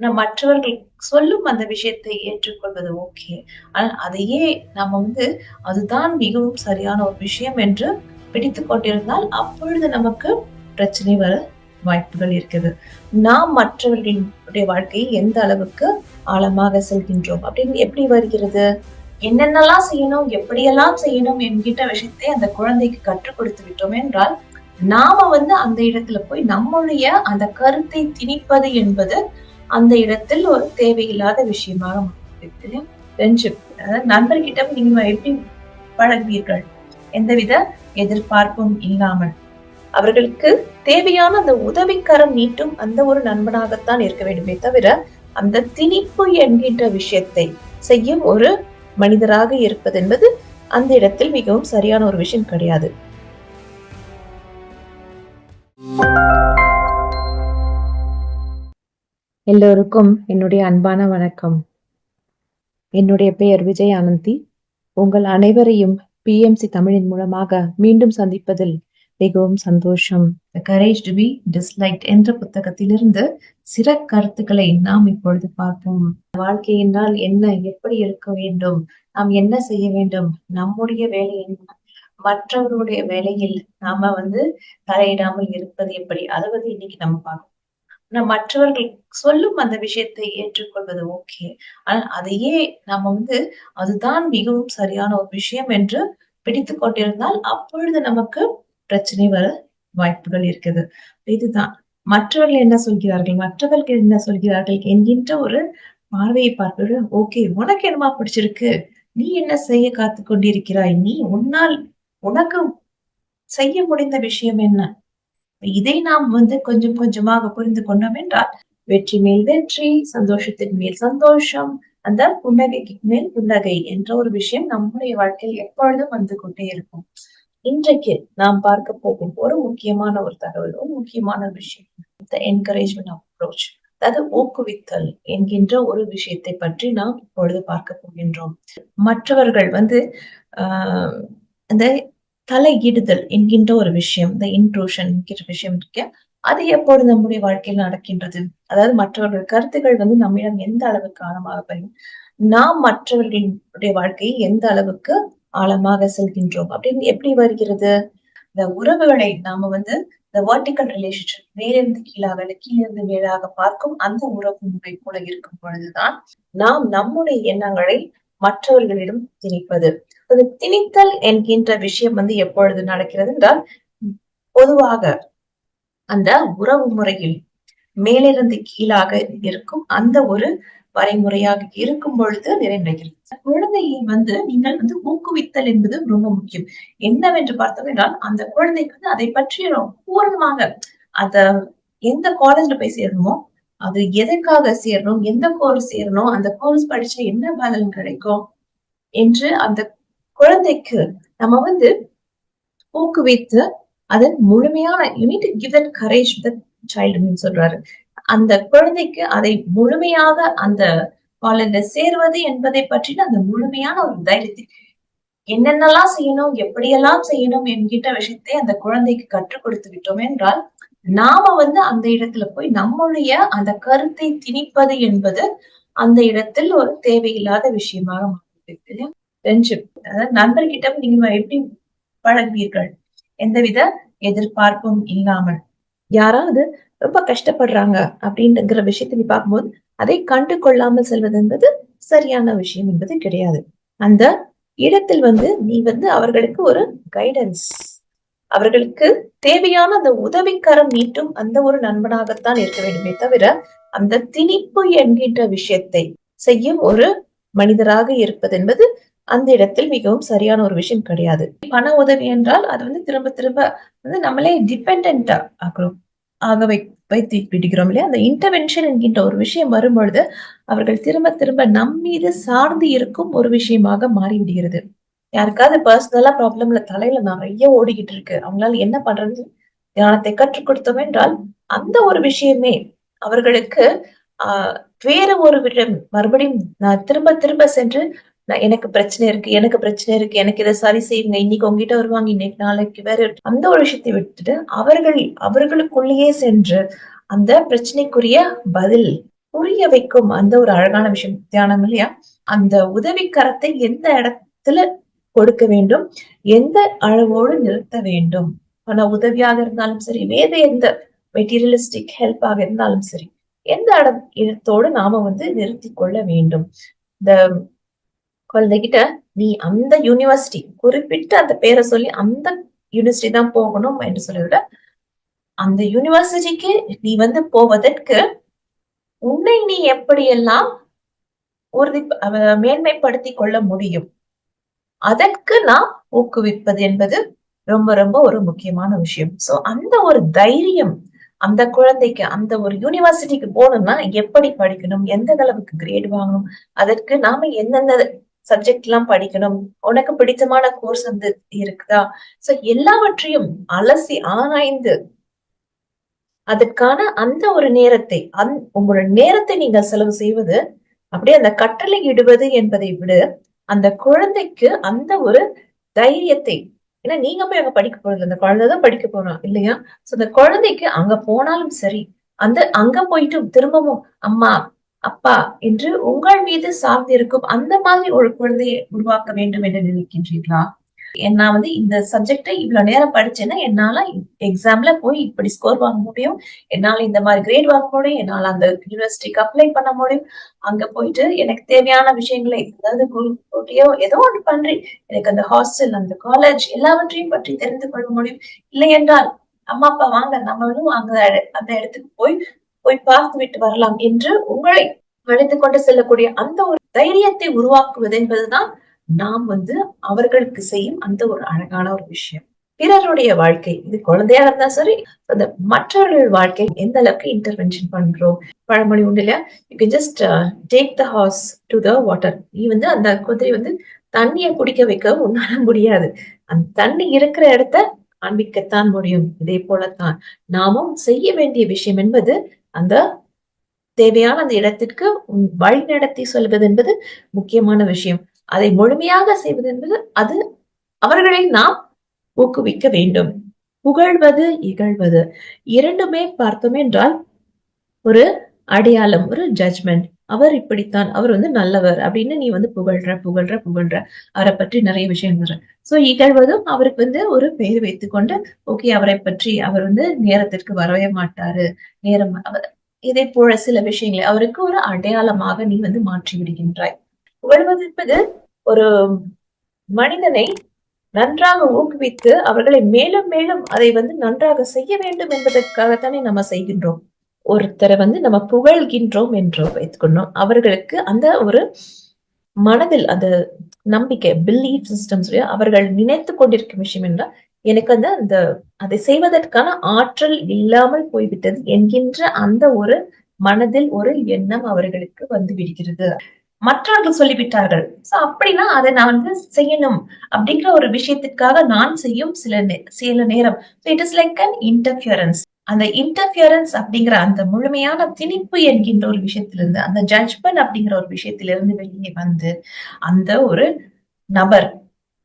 நம் மற்றவர்கள் சொல்லும் அந்த விஷயத்தை ஏற்றுக்கொள்வது ஓகே. ஆனால் அதையே நம்ம வந்து அதுதான் மிகவும் சரியான ஒரு விஷயம் என்று பிடித்து கொண்டிருந்தால் அப்பொழுது நமக்கு பிரச்சனை வர வாய்ப்புகள் இருக்குது நாம் மற்றவர்களுடைய வாழ்க்கையை எந்த அளவுக்கு ஆழமாக செல்கின்றோம்? அப்படின்னு எப்படி வருகிறது? என்னென்னலாம் செய்யணும்? எப்படியெல்லாம் செய்யணும் என்கிட்ட விஷயத்தை அந்த குழந்தைக்கு கற்றுக் கொடுத்து விட்டோம் என்றால் நாம வந்து அந்த இடத்துல போய் நம்முடைய அந்த கருத்தை திணிப்பது என்பது அந்த இடத்தில் ஒரு தேவையில்லாத விஷயமாக ஃப்ரெண்ட்ஷிப் அதாவது நண்பர்கிட்ட நீங்க எப்படி பழகுவீர்கள்? எந்தவித எதிர்பார்ப்பும் இல்லாமல். அவர்களுக்கு தேவையான அந்த உதவிக்கரம் நீட்டும் அந்த ஒரு நண்பனாகத்தான் இருக்க வேண்டுமே தவிர அந்த திணிப்பு என்கின்ற விஷயத்தை செய்யும் ஒரு மனிதராக இருப்பது என்பது அந்த இடத்தில் மிகவும் சரியான ஒரு விஷயம் கிடையாது. எல்லோருக்கும் என்னுடைய அன்பான வணக்கம். என்னுடைய பெயர் விஜய் ஆனந்தி. உங்கள் அனைவரையும் பிஎம்சி தமிழின் மூலமாக மீண்டும் சந்திப்பதில் மிகவும் சந்தோஷம். கரேஜ் டு பி டிஸ்லைக் என்ற புத்தகத்திலிருந்து சில கருத்துக்களை நாம் இப்பொழுது பார்ப்போம். வாழ்க்கையினால் என்ன எப்படி இருக்க வேண்டும் நாம் என்ன செய்ய வேண்டும் நம்முடைய வேலை என்ன மற்றவருடைய வேலையில் நாம வந்து தலையிடாமல் இருப்பது எப்படி அதை வந்து இன்னைக்கு நம்ம பார்க்கணும் நம் மற்றவர்கள் சொல்லும் அந்த விஷயத்தை ஏற்றுக்கொள்வது ஓகே. ஆனால் அதையே நாம வந்து அதுதான் மிகவும் சரியான ஒரு விஷயம் என்று பிடித்து கொண்டிருந்தால் அப்பொழுது நமக்கு பிரச்சனை வர வாய்ப்புகள் இருக்குது. இதுதான். மற்றவர்கள் என்ன சொல்கிறார்கள்? மற்றவர்கள் என்ன சொல்கிறார்கள் என்கின்ற ஒரு பார்வையை பார்ப்பது ஓகே. உனக்கு என்னமா பிடிச்சிருக்கு? நீ என்ன செய்ய காத்து கொண்டிருக்கிறாய்? நீ உன்னால் உனக்கு செய்ய முடிந்த விஷயம் என்ன? இதை நாம் வந்து கொஞ்சம் கொஞ்சமாக புரிந்து கொண்டோம் என்றால் வெற்றி மேல் வெற்றி சந்தோஷத்தின் மேல் சந்தோஷம் அந்த புன்னகைக்கு மேல் புன்னகை என்ற ஒரு விஷயம் நம்முடைய வாழ்க்கையில் எப்பொழுதும் வந்து கொண்டே இருக்கும். இன்றைக்கு நாம் பார்க்க போகும் ஒரு முக்கியமான ஒரு தகவல் ஒரு முக்கியமான விஷயம். த என்கரேஜ்மெண்ட் அப்ரோச் அதாவது ஊக்குவித்தல் என்கின்ற ஒரு விஷயத்தை பற்றி நாம் இப்பொழுது பார்க்க போகின்றோம். மற்றவர்கள் வந்து ஆஹ் அந்த தலையிடுதல் என்கின்ற ஒரு விஷயம் இந்த இன்ட்ரூஷன் என்கிற விஷயம் இருக்கு. அது எப்போது நம்முடைய வாழ்க்கையில் நடக்கின்றது? அதாவது மற்றவர்கள் கருத்துக்கள் வந்து நம்மிடம் எந்த அளவுக்கு ஆழமாக பரியும் நாம் மற்றவர்களுடைய வாழ்க்கையை எந்த அளவுக்கு ஆழமாக செல்கின்றோம்? அப்படின்னு எப்படி வருகிறது? இந்த உறவுகளை நாம வந்து இந்த வர்டிக்கல் ரிலேஷன்ஷிப் மேலிருந்து கீழாக கீழிருந்து மேலாக பார்க்கும் அந்த உறவு முறை போல இருக்கும் பொழுதுதான் நாம் நம்முடைய எண்ணங்களை மற்றவர்களிடம் திணிப்பது. அது திணித்தல் என்கின்ற விஷயம் வந்து எப்பொழுது நடக்கிறது என்றால் பொதுவாக அந்த உறவு முறையில் மேலிருந்து கீழாக இருக்கும் அந்த ஒரு வரைமுறையாக இருக்கும் பொழுது நிறைவடைகிறது. குழந்தையை வந்து நீங்கள் வந்து ஊக்குவித்தல் என்பது ரொம்ப முக்கியம். என்னவென்று பார்த்தோம் என்றால் அந்த குழந்தைக்கு வந்து அதை பற்றி பூரணமாக அத எந்த காலேஜ்ல போய் சேரணுமோ அது எதற்காக சேரணும் எந்த கோர்ஸ் சேரணும் அந்த கோர்ஸ் படிச்சா என்ன பலன் கிடைக்கும் என்று அந்த குழந்தைக்கு நம்ம வந்து ஊக்குவித்து அதன் முழுமையான unit give then courage child சொல்றாரு. அந்த குழந்தைக்கு அதை முழுமையாக அந்த காலேஜ்ல சேருவது என்பதை பற்றின அந்த முழுமையான ஒரு தைரியத்தை என்னென்னலாம் செய்யணும் எப்படியெல்லாம் செய்யணும் என்கின்ற விஷயத்தை அந்த குழந்தைக்கு கற்றுக் கொடுத்து விட்டோம் என்றால் நாம வந்து அந்த இடத்துல போய் நம்முடைய அந்த கருத்தை திணிப்பது என்பது அந்த இடத்தில் ஒரு தேவையில்லாத விஷயமாக மாறிவிட்டு ஃப்ரெண்ட்ஷிப் அதாவது நண்பர்கிட்ட நீங்க எப்படி பழகுவீர்கள்? எந்தவித எதிர்பார்ப்பும் இல்லாமல். யாராவது ரொம்ப கஷ்டப்படுறாங்க அப்படிங்கிற விஷயத்தை நீ பார்க்கும்போது அதை கண்டு கொள்ளாமல் செல்வது என்பது சரியான விஷயம் என்பது கிடையாது. அந்த இடத்தில் வந்து நீ வந்து அவர்களுக்கு ஒரு கைடன்ஸ் அவர்களுக்கு தேவையான அந்த உதவிக்கரம் நீட்டும் அந்த ஒரு நண்பனாகத்தான் இருக்க வேண்டுமே தவிர அந்த திணிப்பு என்கின்ற விஷயத்தை செய்யும் ஒரு மனிதராக இருப்பது என்பது அந்த இடத்தில் மிகவும் சரியான ஒரு விஷயம் கிடையாது. பண உதவி என்றால் அது வந்து திரும்ப திரும்ப வந்து நம்மளே டிபெண்டா ஆகிறோம் ஆக வை வைத்து விடுகிறோம் இல்லையா? அந்த இன்டர்வென்ஷன் என்கின்ற ஒரு விஷயம் வரும்பொழுது அவர்கள் திரும்ப திரும்ப நம் மீது சார்ந்து இருக்கும் ஒரு விஷயமாக மாறிவிடுகிறது யாருக்காவது பர்சனலா ப்ராப்ளம்ல தலையில நிறைய ஓடிக்கிட்டு இருக்கு. அவங்களால என்ன பண்றது? தியானத்தை கற்றுக் கொடுத்தோம் என்றால் அந்த ஒரு விஷயமே அவர்களுக்கு ஆஹ் வேற ஒரு விடம் மறுபடியும் நான் திரும்ப திரும்ப சென்று நான் எனக்கு பிரச்சனை இருக்கு எனக்கு பிரச்சனை இருக்கு எனக்கு இதை சரி செய்யுங்க. இன்னைக்கு உங்ககிட்ட வருவாங்க இன்னைக்கு நாளைக்கு வேற. அந்த ஒரு விஷயத்தை விட்டுட்டு அவர்கள் அவர்களுக்குள்ளேயே சென்று அந்த பிரச்சனைக்குரிய பதில் புரிய வைக்கும் அந்த ஒரு அழகான விஷயம். தியானம் இல்லையா? அந்த உதவிக்கரத்தை எந்த இடத்துல கொடுக்க வேண்டும்? எந்த அளவோடு நிறுத்த வேண்டும்? பண உதவியாக இருந்தாலும் சரி வேற எந்த மெட்டீரியலிஸ்டிக் ஹெல்ப்பாக இருந்தாலும் சரி எந்த இடத்தோடு நாம வந்து நிறுத்தி கொள்ள வேண்டும்? இந்த குழந்தைகிட்ட நீ அந்த யூனிவர்சிட்டி குறிப்பிட்டு அந்த பேரை சொல்லி அந்த யூனிவர்சிட்டி தான் போகணும் என்று சொல்ல விட அந்த யூனிவர்சிட்டிக்கு நீ வந்து போவதற்கு உன்னை நீ எப்படியெல்லாம் உறுதி மேன்மைப்படுத்தி கொள்ள முடியும் அதற்கு நாம் ஊக்குவிப்பது என்பது ரொம்ப ரொம்ப ஒரு முக்கியமான விஷயம். சோ அந்த ஒரு தைரியம் அந்த குழந்தைக்கு அந்த ஒரு யூனிவர்சிட்டிக்கு போகணும்னா எப்படி படிக்கணும் எந்த அளவுக்கு கிரேட் வாங்கணும் அதற்கு நாம என்னென்ன சப்ஜெக்ட் எல்லாம் படிக்கணும். உனக்கு பிடித்தமான கோர்ஸ் வந்து இருக்குதா? சோ எல்லாவற்றையும் அலசி ஆராய்ந்து அதற்கான அந்த ஒரு நேரத்தை அந் உங்களோட நேரத்தை நீங்க செலவு செய்வது அப்படியே அந்த கட்டளை இடுவது என்பதை விட அந்த குழந்தைக்கு அந்த ஒரு தைரியத்தை ஏன்னா நீங்க போய் அங்க படிக்க போறது அந்த குழந்தைதான் படிக்க போறான் இல்லையா? சோ அந்த குழந்தைக்கு அங்க போனாலும் சரி அந்த அங்க போயிட்டு திரும்பவும் அம்மா அப்பா என்று உங்கள் மீது சார்ந்திருக்கும் அந்த மாதிரி ஒரு குழந்தையை உருவாக்க வேண்டும் என்று நினைக்கின்றீர்களா? நான் வந்து இந்த சப்ஜெக்டை இவ்வளவு நேரம் படிச்சேன்னா என்னால எக்ஸாம்ல போய் இப்படி ஸ்கோர் வாங்க முடியும்? என்னால இந்த மாதிரி கிரேட் வாங்க முடியும்? என்னால அந்த யூனிவர்சிட்டிக்கு அப்ளை பண்ண முடியும்? அங்க போயிட்டு எனக்கு தேவையான விஷயங்களை அதாவது போட்டியோ ஏதோ ஒன்று பண்றேன் எனக்கு அந்த ஹாஸ்டல் அந்த காலேஜ் எல்லாவற்றையும் பற்றி தெரிந்து கொள்ள முடியும். இல்லை என்றால் அம்மா அப்பா வாங்க நம்மளும் அங்க அந்த இடத்துக்கு போய் போய் பார்த்து விட்டு வரலாம் என்று உங்களை அழைத்து கொண்டு செல்லக்கூடிய அந்த ஒரு தைரியத்தை உருவாக்குவது என்பதுதான் நாம் வந்து அவர்களுக்கு செய்யும் அந்த ஒரு அழகான ஒரு விஷயம். பிறருடைய வாழ்க்கை இது குழந்தையா இருந்தா சரி அந்த மற்றவர்கள் வாழ்க்கை எந்த அளவுக்கு இன்டர்வென்ஷன் பண்றோம்? பழமொழி உண்டு இல்லையா? You can just take the horse to the water நீ வந்து அந்த குதிரை வந்து தண்ணியை குடிக்க வைக்க உன்னால முடியாது. அந்த தண்ணி இருக்கிற இடத்த காண்பிக்கத்தான் முடியும். இதே போலத்தான். நாமும் செய்ய வேண்டிய விஷயம் என்பது அந்த தேவையான அந்த இடத்திற்கு வழி நடத்தி சொல்வது என்பது முக்கியமான விஷயம். அதை முழுமையாக செய்வது என்பது அது அவர்களை நாம் ஊக்குவிக்க வேண்டும். புகழ்வது இகழ்வது. இரண்டுமே பார்த்தோம் என்றால் ஒரு அடையாளம் ஒரு ஜட்ஜ்மெண்ட் அவர் இப்படித்தான் அவர் வந்து நல்லவர் அப்படின்னு நீ வந்து புகழ்ற புகழ்ற புகழ்ற. அவரை பற்றி நிறைய விஷயம் சோ இகழ்வதும் அவருக்கு வந்து ஒரு பெயர் வைத்துக்கொண்டு ஓகே அவரை பற்றி அவர் வந்து நேரத்திற்கு வரவே மாட்டாரு. நேரம் இதே போல சில விஷயங்களை அவருக்கு ஒரு அடையாளமாக நீ வந்து மாற்றி விடுகின்றாய். புகழ்வது என்பது ஒரு மனிதனை நன்றாக ஊக்குவித்து அவர்களை மேலும் மேலும் அதை வந்து நன்றாக செய்ய வேண்டும் என்பதற்காகத்தானே நம்ம செய்கின்றோம். ஒருத்தரை வந்து நம்ம புகழ்கின்றோம் என்று வைத்துக்கொண்டோம். அவர்களுக்கு அந்த ஒரு மனதில் அந்த நம்பிக்கை பிலீஃப் சிஸ்டம்ஸ் அவர்கள் நினைத்து கொண்டிருக்கும் விஷயம் என்றால் எனக்கு வந்து அந்த அதை செய்வதற்கான ஆற்றல் இல்லாமல் போய்விட்டது என்கின்ற அந்த ஒரு மனதில் ஒரு எண்ணம் அவர்களுக்கு வந்து விடுகிறது. மற்றவர்கள் சொல்லிவிட்டார்கள். சோ அப்படின்னா அதை நான் வந்து செய்யணும் அப்படிங்கிற ஒரு விஷயத்திற்காக நான் செய்யும் சில சில நேரம். It is like an interference அந்த இன்டர்ஃபியரன்ஸ் அப்படிங்கிற அந்த முழுமையான திணிப்பு என்கின்ற ஒரு விஷயத்திலிருந்து அந்த ஜட்ஜ்மெண்ட் அப்படிங்கிற ஒரு விஷயத்திலிருந்து வெளியே வந்து அந்த ஒரு நபர்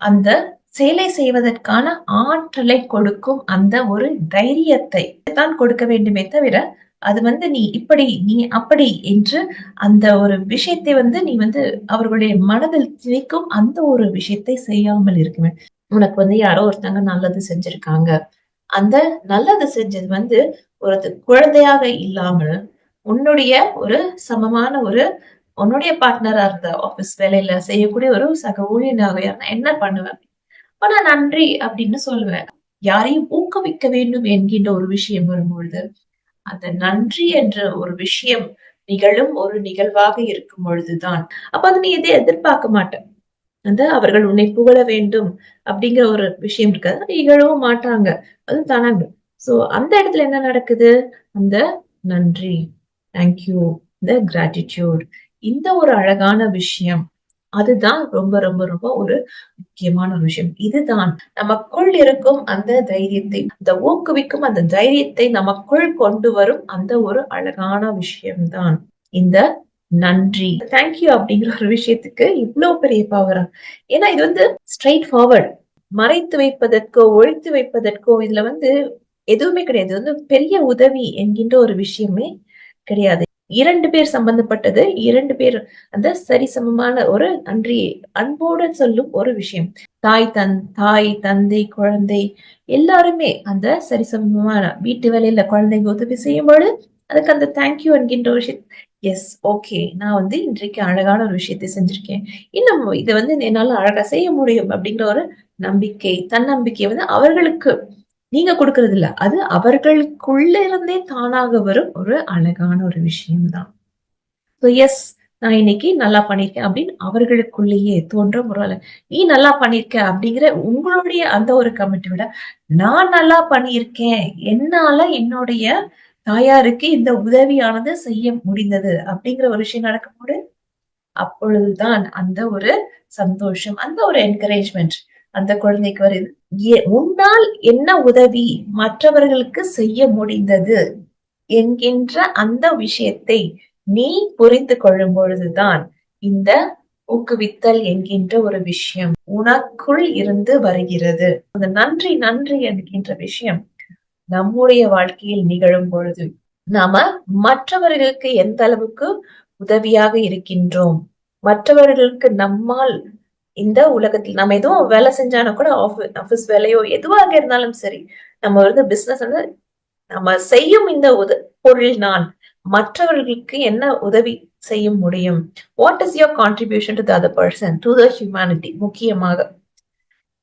அந்த சேலை செய்வதற்கான ஆற்றலை கொடுக்கும் அந்த ஒரு தைரியத்தை தான் கொடுக்க வேண்டுமே தவிர அது வந்து நீ இப்படி நீ அப்படி என்று அந்த ஒரு விஷயத்தை வந்து நீ வந்து அவர்களுடைய மனதில் திணிக்கும் அந்த ஒரு விஷயத்தை செய்யாமல் இருக்குமே உனக்கு வந்து யாரோ ஒருத்தங்க நல்லது செஞ்சிருக்காங்க. அந்த நல்லது செஞ்சது வந்து ஒரு குழந்தையாக இல்லாமல் உன்னுடைய ஒரு சமமான ஒரு உன்னுடைய பார்ட்னரா இருந்த ஆபீஸ் வேலையில செய்யக்கூடிய ஒரு சக ஊழியனாக என்ன பண்ணுவேன்? ஆனா நன்றி அப்படின்னு சொல்லுவேன். யாரையும் ஊக்குவிக்க வேண்டும் என்கின்ற ஒரு விஷயம் வரும்பொழுது அந்த நன்றி என்ற ஒரு விஷயம் நிகழும் ஒரு நிகழ்வாக இருக்கும் பொழுதுதான். அப்ப அது நீ எதை எதிர்பார்க்க மாட்டேன் அந்த அவர்கள் உன்னை புகழ வேண்டும் அப்படிங்கிற ஒரு விஷயம் இருக்காது இகழவும் மாட்டாங்க. அது தானாங்க ஸோ அந்த இடத்துல என்ன நடக்குது? அந்த நன்றி. தேங்க்யூ இந்த கிராட்டிடியூட் இந்த ஒரு அழகான விஷயம். அதுதான் ரொம்ப ரொம்ப ரொம்ப ஒரு முக்கியமான ஒரு விஷயம். இதுதான் நமக்குள் இருக்கும் அந்த தைரியத்தை அந்த ஊக்குவிக்கும் அந்த தைரியத்தை நமக்குள் கொண்டு வரும் அந்த ஒரு அழகான விஷயம்தான். இந்த நன்றி. தேங்க்யூ அப்படிங்கிற ஒரு விஷயத்துக்கு இவ்வளவு பெரிய பவரா ஏன்னா இது வந்து ஸ்ட்ரைட் ஃபார்வர்ட் மறைத்து வைப்பதற்கோ ஒழித்து வைப்பதற்கோ இதுல வந்து எதுவுமே கிடையாது. வந்து பெரிய உதவி என்கின்ற ஒரு விஷயமே கிடையாது. இரண்டு பேர் சம்பந்தப்பட்டது இரண்டு பேர் அந்த சரிசமமான ஒரு நன்றி அன்போடு சொல்லும் ஒரு விஷயம். தாய் தன் தாய் தந்தை குழந்தை எல்லாருமே அந்த சரிசமமான வீட்டு வேலையில குழந்தைங்க உதவி செய்யும்போது அதுக்கு அந்த தேங்க்யூ என்கின்ற ஒரு விஷயம் எஸ் ஓகே நான் வந்து இன்றைக்கு அழகான ஒரு விஷயத்தை செஞ்சிருக்கேன். இன்னும் இதை வந்து என்னால அழகா செய்ய முடியும் அப்படிங்கிற ஒரு நம்பிக்கை தன்னம்பிக்கை வந்து அவர்களுக்கு நீங்க கொடுக்கறது இல்ல. அது அவர்களுக்குள்ள இருந்தே தானாக வரும் ஒரு அழகான ஒரு விஷயம்தான். ஸோ எஸ் நான் இன்னைக்கு நல்லா பண்ணியிருக்கேன் அப்படின்னு அவர்களுக்குள்ளேயே தோன்றும் ஒரு நீ நல்லா பண்ணிருக்க அப்படிங்கிற உங்களுடைய அந்த ஒரு கமெண்ட் விட நான் நல்லா பண்ணியிருக்கேன் என்னால என்னுடைய தாயாருக்கு இந்த உதவியானது செய்ய முடிந்தது அப்படிங்கிற ஒரு விஷயம் நடக்கும்போது அப்பொழுதுதான் அந்த ஒரு சந்தோஷம் அந்த ஒரு என்கரேஜ்மெண்ட் அந்த குழந்தைக்கு வருது. உன்னால் என்ன உதவி மற்றவர்களுக்கு செய்ய முடிந்தது என்கின்ற அந்த விஷயத்தை நீ புரிந்து கொள்ளும் பொழுதுதான் இந்த ஊக்குவித்தல் என்கின்ற ஒரு விஷயம் உனக்குள் இருந்து வருகிறது. அந்த நன்றி நன்றி என்கின்ற விஷயம் நம்முடைய வாழ்க்கையில் நிகழும் பொழுது நாம மற்றவர்களுக்கு எந்த அளவுக்கு உதவியாக இருக்கின்றோம்? மற்றவர்களுக்கு நம்மால் இந்த உலகத்தில் நம்ம எதுவும் வேலை செஞ்சாலும் கூட ஆஃபீஸ் வேலையோ எதுவாக இருந்தாலும் சரி நம்ம வந்து பிசினஸ் வந்து நம்ம செய்யும் இந்த உத பொருள் நான் மற்றவர்களுக்கு என்ன உதவி செய்ய முடியும்? What is your contribution to the other person to the humanity முக்கியமாக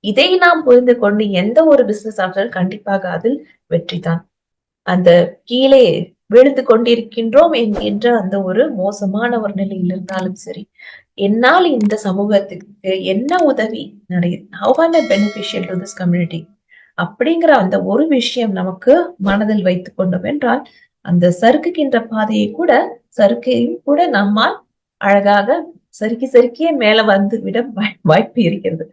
இதை நாம் புரிந்து கொண்டு எந்த ஒரு பிசினஸ் ஆனாலும் கண்டிப்பாக அதில் வெற்றிதான். அந்த கீழே விழுந்து கொண்டிருக்கின்றோம் என்கின்ற அந்த ஒரு மோசமான ஒரு நிலையில் இருந்தாலும் சரி என்னால் இந்த சமூகத்துக்கு என்ன உதவி how on beneficial to this community அப்படிங்கிற அந்த ஒரு விஷயம் நமக்கு மனதில் வைத்துக் கொண்டோம் என்றால் அந்த சறுக்குகின்ற பாதையை கூட சறுக்கையும் கூட நம்மால் அழகாக சறுக்கி சறுக்கியே மேல வந்து விட வாய்- வாய்ப்பு இருக்கிறது.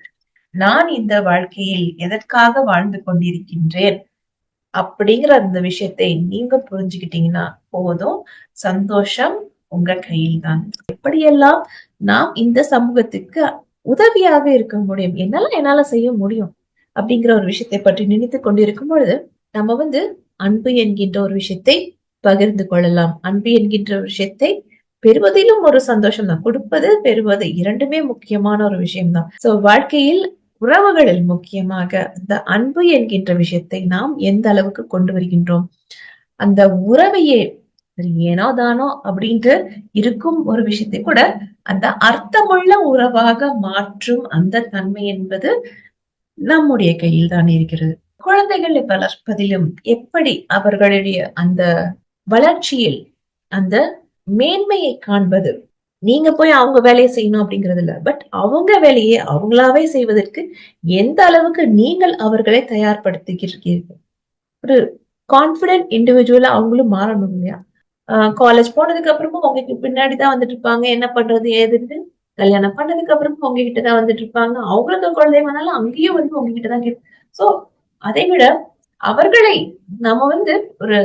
நான் இந்த வாழ்க்கையில் எதற்காக வாழ்ந்து கொண்டிருக்கின்றேன்? அப்படிங்கிற அந்த விஷயத்தை நீங்க புரிஞ்சுக்கிட்டீங்கன்னா போதும். சந்தோஷம் உங்க கையில் தான் எப்படியெல்லாம் நாம் இந்த சமூகத்துக்கு உதவியாக இருக்க முடியும்? என்னால என்னால செய்ய முடியும்? அப்படிங்கிற ஒரு விஷயத்தை பற்றி நினைத்து கொண்டிருக்கும் பொழுது நம்ம வந்து அன்பு என்கின்ற ஒரு விஷயத்தை பகிர்ந்து கொள்ளலாம். அன்பு என்கின்ற ஒரு விஷயத்தை பெறுவதிலும் ஒரு சந்தோஷம் தான் கொடுப்பது பெறுவது இரண்டுமே முக்கியமான ஒரு விஷயம்தான். சோ வாழ்க்கையில் உறவுகளில் முக்கியமாக இந்த அன்பு என்கின்ற விஷயத்தை நாம் எந்த அளவுக்கு கொண்டு வருகின்றோம்? அந்த உறவையே ஏனோ தானோ அப்படின்ட்டு இருக்கும் ஒரு விஷயத்தை கூட அந்த அர்த்தமுள்ள உறவாக மாற்றும் அந்த தன்மை என்பது நம்முடைய கையில் தான் இருக்கிறது. குழந்தைகளை வளர்ப்பதிலும் எப்படி அவர்களுடைய அந்த வளர்ச்சியில் அந்த மேன்மையை காண்பது நீங்க போய் அவங்க வேலையை செய்யணும் அப்படிங்கிறது இல்ல. பட் அவங்க வேலையை அவங்களாவே செய்வதற்கு எந்த அளவுக்கு நீங்கள் அவர்களை தயார்படுத்திக்கிருக்கீர்கள் ஒரு கான்பிடென்ட் இண்டிவிஜுவலா அவங்களும் மாறணும் இல்லையா? காலேஜ் போனதுக்கு அப்புறமும் உங்களுக்கு பின்னாடி தான் வந்துட்டு இருப்பாங்க. என்ன பண்றது ஏதுன்னு கல்யாணம் பண்ணதுக்கு அப்புறமும் உங்ககிட்ட தான் வந்துட்டு இருப்பாங்க. அவங்களுக்கு குழந்தை வந்தாலும் அங்கேயும் வந்து உங்ககிட்ட தான் கேட்கும் ஸோ அதை விட அவர்களை நம்ம வந்து ஒரு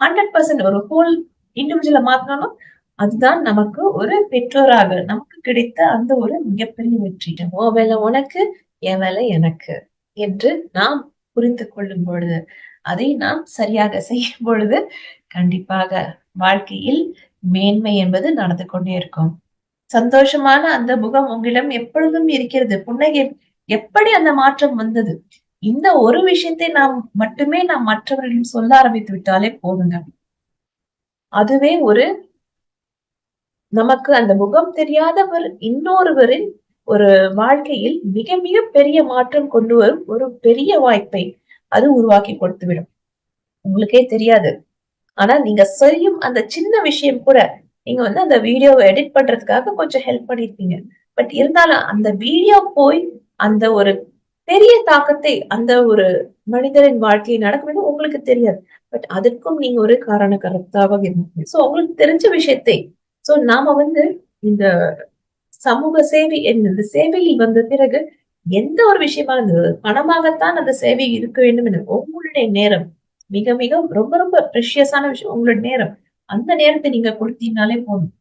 ஹண்ட்ரட் பர்சன்ட் ஒரு ஹோல் இண்டிவிஜுவலை மாத்தினாலும் அதுதான் நமக்கு ஒரு பெற்றோராக நமக்கு கிடைத்த அந்த ஒரு மிகப்பெரிய வெற்றி ஓ வேலை உனக்கு என் வேலை எனக்கு என்று நாம் புரிந்து கொள்ளும் பொழுது அதை நாம் சரியாக செய்யும் பொழுது கண்டிப்பாக வாழ்க்கையில் மேன்மை என்பது நடந்து கொண்டே இருக்கும். சந்தோஷமான அந்த முகம் உங்களிடம் எப்பொழுதும் இருக்கிறது. புன்னகை எப்படி அந்த மாற்றம் வந்தது? இந்த ஒரு விஷயத்தை நாம் மட்டுமே நாம் மற்றவர்களிடம் சொல்ல ஆரம்பித்து விட்டாலே போதுங்க. அதுவே ஒரு நமக்கு அந்த முகம் தெரியாதவர் இன்னொருவரின் ஒரு வாழ்க்கையில் மிக மிக பெரிய மாற்றம் கொண்டு வரும் ஒரு பெரிய வாய்ப்பை அது உருவாக்கி கொடுத்து விடும் உங்களுக்கே தெரியாது. ஆனா நீங்க செய்யும் அந்த சின்ன விஷயம் கூட நீங்க வந்து அந்த வீடியோவை எடிட் பண்றதுக்காக கொஞ்சம் ஹெல்ப் பண்ணிருப்பீங்க. பட் இருந்தாலும் அந்த வீடியோ போய் அந்த ஒரு பெரிய தாக்கத்தை அந்த ஒரு மனிதரின் வாழ்க்கையை நடக்கும் என்று உங்களுக்கு தெரியாது. பட் அதற்கும் நீங்க ஒரு காரண கருத்தாக இருந்தீங்க. சோ உங்களுக்கு தெரிஞ்ச விஷயத்தை சோ நாம வந்து இந்த சமூக சேவை இந்த சேவையில் வந்த பிறகு எந்த ஒரு விஷயமா இருந்தது பணமாகத்தான் அந்த சேவை இருக்க வேண்டும் என உங்களுடைய நேரம் மிக மிக ரொம்ப ரொம்ப ப்ரெஷியஸான விஷயம் உங்களுடைய நேரம் அந்த நேரத்தை நீங்க கொடுத்தீங்கனாலே போதும்.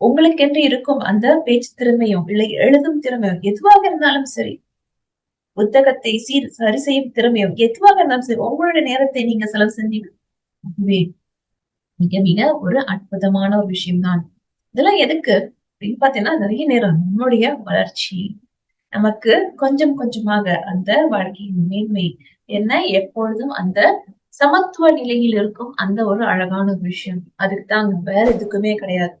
உங்களுக்கென்று இருக்கும் அந்த பேச்சு திறமையும் இல்லை எழுதும் திறமையும் எதுவாக இருந்தாலும் சரி புத்தகத்தை சீர் சரி செய்யும் திறமையும் எதுவாக இருந்தாலும் சரி உங்களுடைய நேரத்தை நீங்க செலவு செஞ்சீங்க மிக மிக ஒரு அற்புதமான ஒரு விஷயம்தான். இதெல்லாம் எதுக்கு? அப்படின்னு பாத்தீங்கன்னா நிறைய நேரம் நம்மளுடைய வளர்ச்சி நமக்கு கொஞ்சம் கொஞ்சமாக அந்த வாழ்க்கையின் மேன்மை என்ன எப்பொழுதும் அந்த சமத்துவ நிலையில் இருக்கும் அந்த ஒரு அழகான ஒரு விஷயம். அதுக்கு தாங்க வேற எதுக்குமே கிடையாது.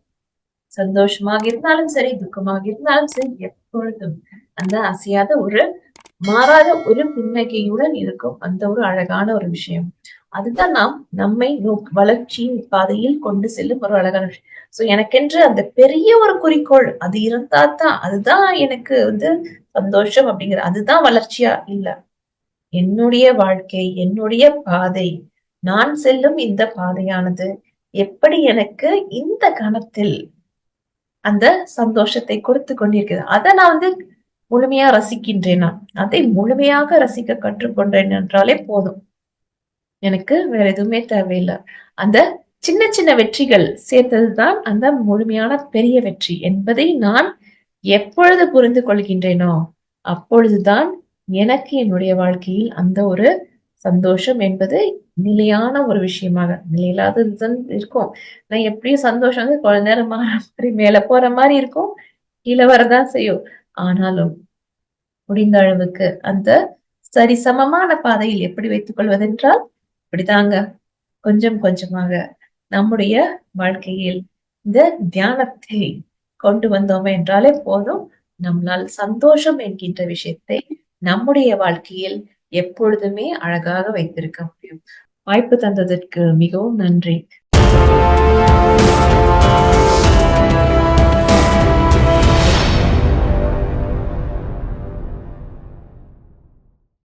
சந்தோஷமாக இருந்தாலும் சரி துக்கமாக இருந்தாலும் சரி எப்பொழுதும் அந்த அசையாத ஒரு மாறாத ஒரு புன்னகையுடன் இருக்கும் அந்த ஒரு அழகான ஒரு விஷயம். அதுதான் நாம் நம்மை நோக் வளர்ச்சியின் பாதையில் கொண்டு செல்லும் ஒரு அழகான விஷயம். சோ எனக்கென்று அந்த பெரிய ஒரு குறிக்கோள் அது இருந்தா தான் அதுதான் எனக்கு வந்து சந்தோஷம் அப்படிங்கிற அதுதான் வளர்ச்சியா இல்ல. என்னுடைய வாழ்க்கை என்னுடைய பாதை நான் செல்லும் இந்த பாதையானது எப்படி எனக்கு இந்த கணத்தில் அந்த சந்தோஷத்தை கொடுத்து கொண்டிருக்கிறது. அதை நான் வந்து முழுமையா ரசிக்கின்றேன்? நான் அதை முழுமையாக ரசிக்க கற்றுக்கொண்டேன் என்றாலே போதும். எனக்கு வேற எதுவுமே தேவையில்லை. அந்த சின்ன சின்ன வெற்றிகள் சேர்த்ததுதான் அந்த முழுமையான பெரிய வெற்றி என்பதை நான் எப்பொழுது புரிந்து கொள்கின்றேனோ அப்பொழுதுதான் எனக்கு என்னுடைய வாழ்க்கையில் அந்த ஒரு சந்தோஷம் என்பது நிலையான ஒரு விஷயமாக நிலையில்லாததுதான் இருக்கும். நான் எப்படியும் சந்தோஷம் வந்து கொஞ்ச நேரம் மாதிரி மேல போற மாதிரி இருக்கும் கீழே வரதான் செய்யும். ஆனாலும் முடிந்த அளவுக்கு அந்த சரிசமமான பாதையில் எப்படி வைத்துக் கொள்வதென்றால் இப்படிதாங்க கொஞ்சம் கொஞ்சமாக நம்முடைய வாழ்க்கையில் இந்த தியானத்தை கொண்டு வந்தோம் என்றாலே போதும். நம்மளால் சந்தோஷம் என்கின்ற விஷயத்தை நம்முடைய வாழ்க்கையில் எப்பொழுதுமே அழகாக வைத்திருக்க முடியும். வாய்ப்பு தந்ததற்கு மிகவும் நன்றி.